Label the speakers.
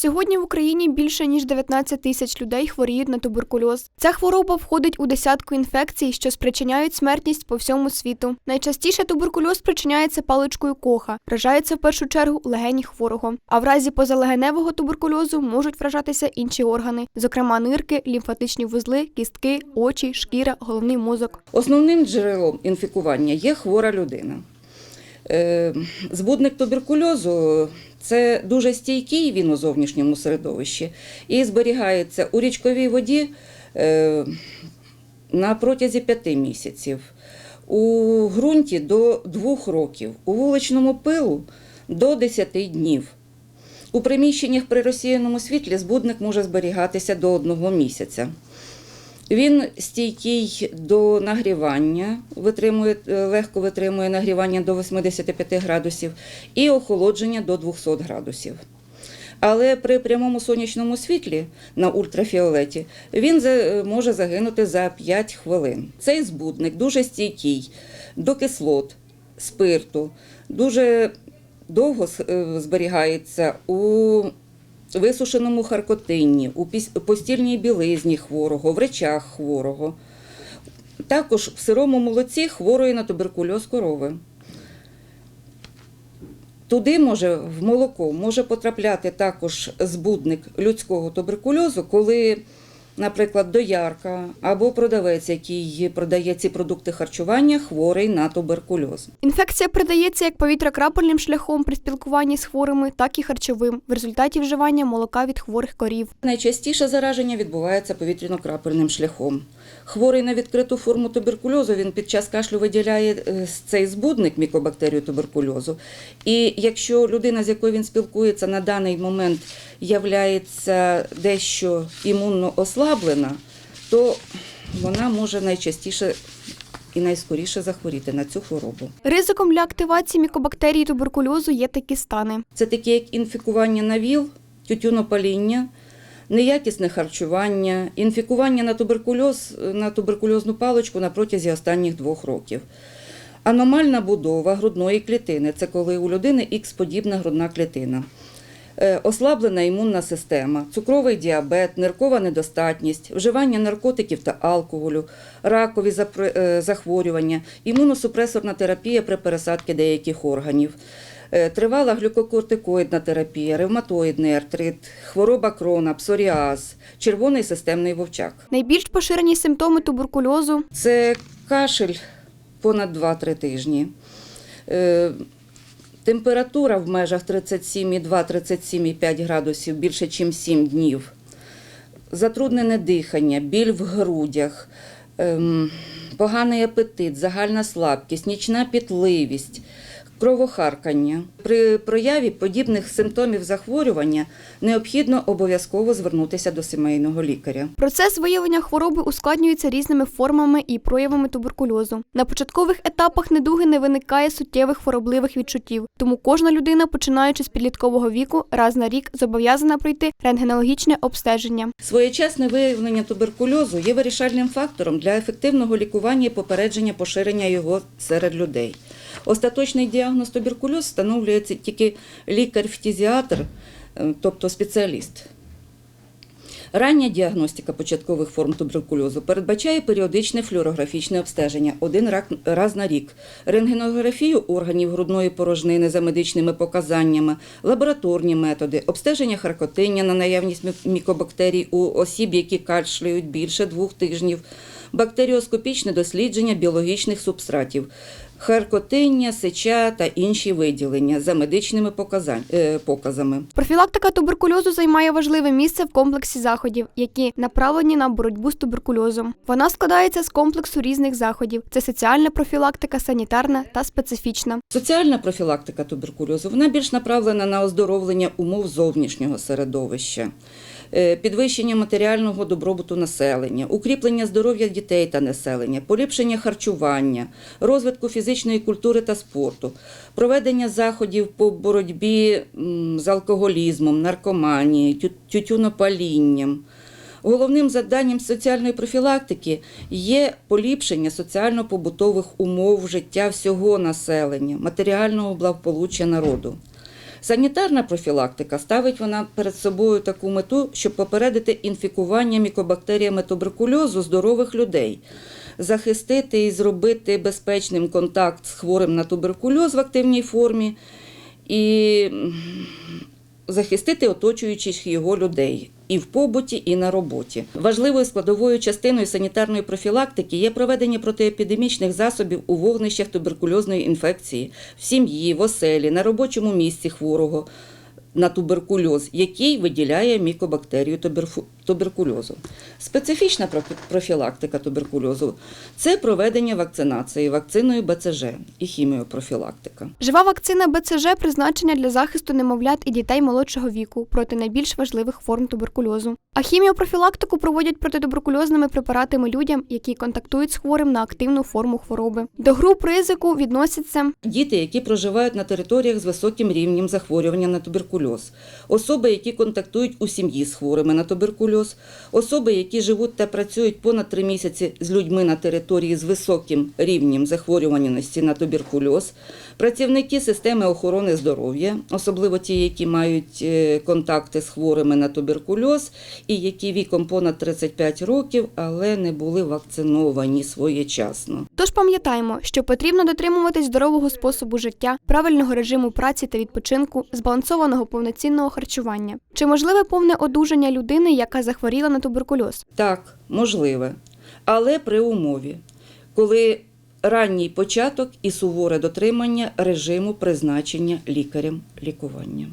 Speaker 1: Сьогодні в Україні більше ніж 19 тисяч людей хворіють на туберкульоз. Ця хвороба входить у десятку інфекцій, що спричиняють смертність по всьому світу. Найчастіше туберкульоз спричиняється паличкою коха, вражається в першу чергу легені хворого. А в разі позалегеневого туберкульозу можуть вражатися інші органи, зокрема нирки, лімфатичні вузли, кістки, очі, шкіра, головний мозок.
Speaker 2: Основним джерелом інфікування є хвора людина. Е, Збудник туберкульозу це дуже стійкий він у зовнішньому середовищі і зберігається у річковій воді е, на протязі п'яти місяців, у ґрунті до двох років, у вуличному пилу до 10 днів. У приміщеннях при розсіяному світлі збудник може зберігатися до одного місяця. Він стійкий до нагрівання, витримує, е, легко витримує нагрівання до 85 градусів і охолодження до 200 градусів. Але при прямому сонячному світлі на ультрафіолеті він е, може загинути за 5 хвилин. Цей збудник дуже стійкий до кислот, спирту, дуже довго е, зберігається у висушеному харкотинні, у постільній білизні хворого, в речах хворого. Також в сирому молоці хворої на туберкульоз корови. Туди може в молоко може потрапляти також збудник людського туберкульозу, коли, наприклад, доярка або продавець, який продає ці продукти харчування, хворий на туберкульоз.
Speaker 1: Інфекція передається як повітря-крапельним шляхом при спілкуванні з хворими, так і харчовим в результаті вживання молока від хворих корів.
Speaker 2: Найчастіше зараження відбувається повітряно-крапельним шляхом. Хворий на відкриту форму туберкульозу він під час кашлю виділяє е, цей збудник мікобактерію туберкульозу. І якщо людина, з якою він спілкується, на даний момент являється дещо імунно ослаблена, то вона може найчастіше і найскоріше захворіти на цю хворобу.
Speaker 1: Ризиком для активації мікобактерій туберкульозу є такі стани.
Speaker 2: Це такі як інфікування на ВІЛ, тютюнопаління, неякісне харчування, інфікування на туберкульоз, на туберкульозну паличку на протязі останніх двох років. Аномальна будова грудної клітини це коли у людини ікс-подібна грудна клітина. Е, Ослаблена імунна система, цукровий діабет, ниркова недостатність, вживання наркотиків та алкоголю, ракові е, захворювання, імуносупресорна терапія при пересадці деяких органів, е, тривала глюкокортикоїдна терапія, ревматоїдний артрит, хвороба крона, псоріаз, червоний системний вовчак.
Speaker 1: Найбільш поширені симптоми туберкульозу
Speaker 2: Це кашель понад 2-3 тижні. Температура в межах 37,2-37,5 градусів більше, ніж 7 днів. Затруднене дихання, біль в грудях, ем, поганий апетит, загальна слабкість, нічна пітливість, кровохаркання. При прояві подібних симптомів захворювання необхідно обов'язково звернутися до сімейного лікаря.
Speaker 1: Процес виявлення хвороби ускладнюється різними формами і проявами туберкульозу. На початкових етапах недуги не виникає суттєвих хворобливих відчуттів, тому кожна людина, починаючи з підліткового віку, раз на рік зобов'язана пройти рентгенологічне обстеження.
Speaker 2: Своєчасне виявлення туберкульозу є вирішальним фактором для ефективного лікування і попередження поширення його серед людей. Остаточний діагноз туберкульоз встановлюється тільки лікар-фтізіатр, е, тобто спеціаліст. Рання діагностика початкових форм туберкульозу передбачає періодичне флюорографічне обстеження один раз на рік, рентгенографію органів грудної порожнини за медичними показаннями, лабораторні методи, обстеження харкотиння на наявність мікобактерій у осіб, які кашляють більше двох тижнів, бактеріоскопічне дослідження біологічних субстратів. Харкотиння, сеча та інші виділення за медичними е, показами.
Speaker 1: Профілактика туберкульозу займає важливе місце в комплексі заходів, які направлені на боротьбу з туберкульозом. Вона складається з комплексу різних заходів: це соціальна профілактика, санітарна та специфічна.
Speaker 2: Соціальна профілактика туберкульозу вона більш направлена на оздоровлення умов зовнішнього середовища, підвищення матеріального добробуту населення, укріплення здоров'я дітей та населення, поліпшення харчування, розвитку фізичної культури та спорту, проведення заходів по боротьбі з алкоголізмом, наркоманією, тю- тютюнопалінням. Головним завданням соціальної профілактики є поліпшення соціально-побутових умов життя всього населення, матеріального благополуччя народу. Санітарна профілактика ставить вона перед собою таку мету, щоб попередити інфікування мікобактеріями туберкульозу здорових людей, захистити і зробити безпечним контакт з хворим на туберкульоз в активній формі і захистити оточуючих його людей. І в побуті, і на роботі. Важливою складовою частиною санітарної профілактики є проведення протиепідемічних засобів у вогнищах туберкульозної інфекції, в сім'ї, в оселі, на робочому місці хворого на туберкульоз, який виділяє мікобактерію туберкульозу. Специфічна профілактика туберкульозу це проведення вакцинації вакциною БЦЖ і хіміопрофілактика.
Speaker 1: Жива вакцина БЦЖ призначена для захисту немовлят і дітей молодшого віку проти найбільш важливих форм туберкульозу. А хіміопрофілактику проводять протитуберкульозними препаратами людям, які контактують з хворим на активну форму хвороби. До груп ризику відносяться
Speaker 2: Діти, які проживають на територіях з високим рівнем захворювання на туберкульоз, особи, які контактують у сім'ї з хворими на туберкульоз, особи, які живуть та працюють понад три місяці з людьми на території з високим рівнем захворюваності на туберкульоз, працівники системи охорони здоров'я, особливо ті, які мають е, контакти з хворими на туберкульоз і які віком понад 35 років, але не були вакциновані своєчасно.
Speaker 1: Тож пам'ятаємо, що потрібно дотримуватись здорового способу життя, правильного режиму праці та відпочинку, збалансованого повноцінного харчування. Чи можливе повне одужання людини, яка захворіла на туберкульоз?
Speaker 2: Так, можливе, але при умові, коли ранній початок і суворе дотримання режиму призначення лікарем лікування.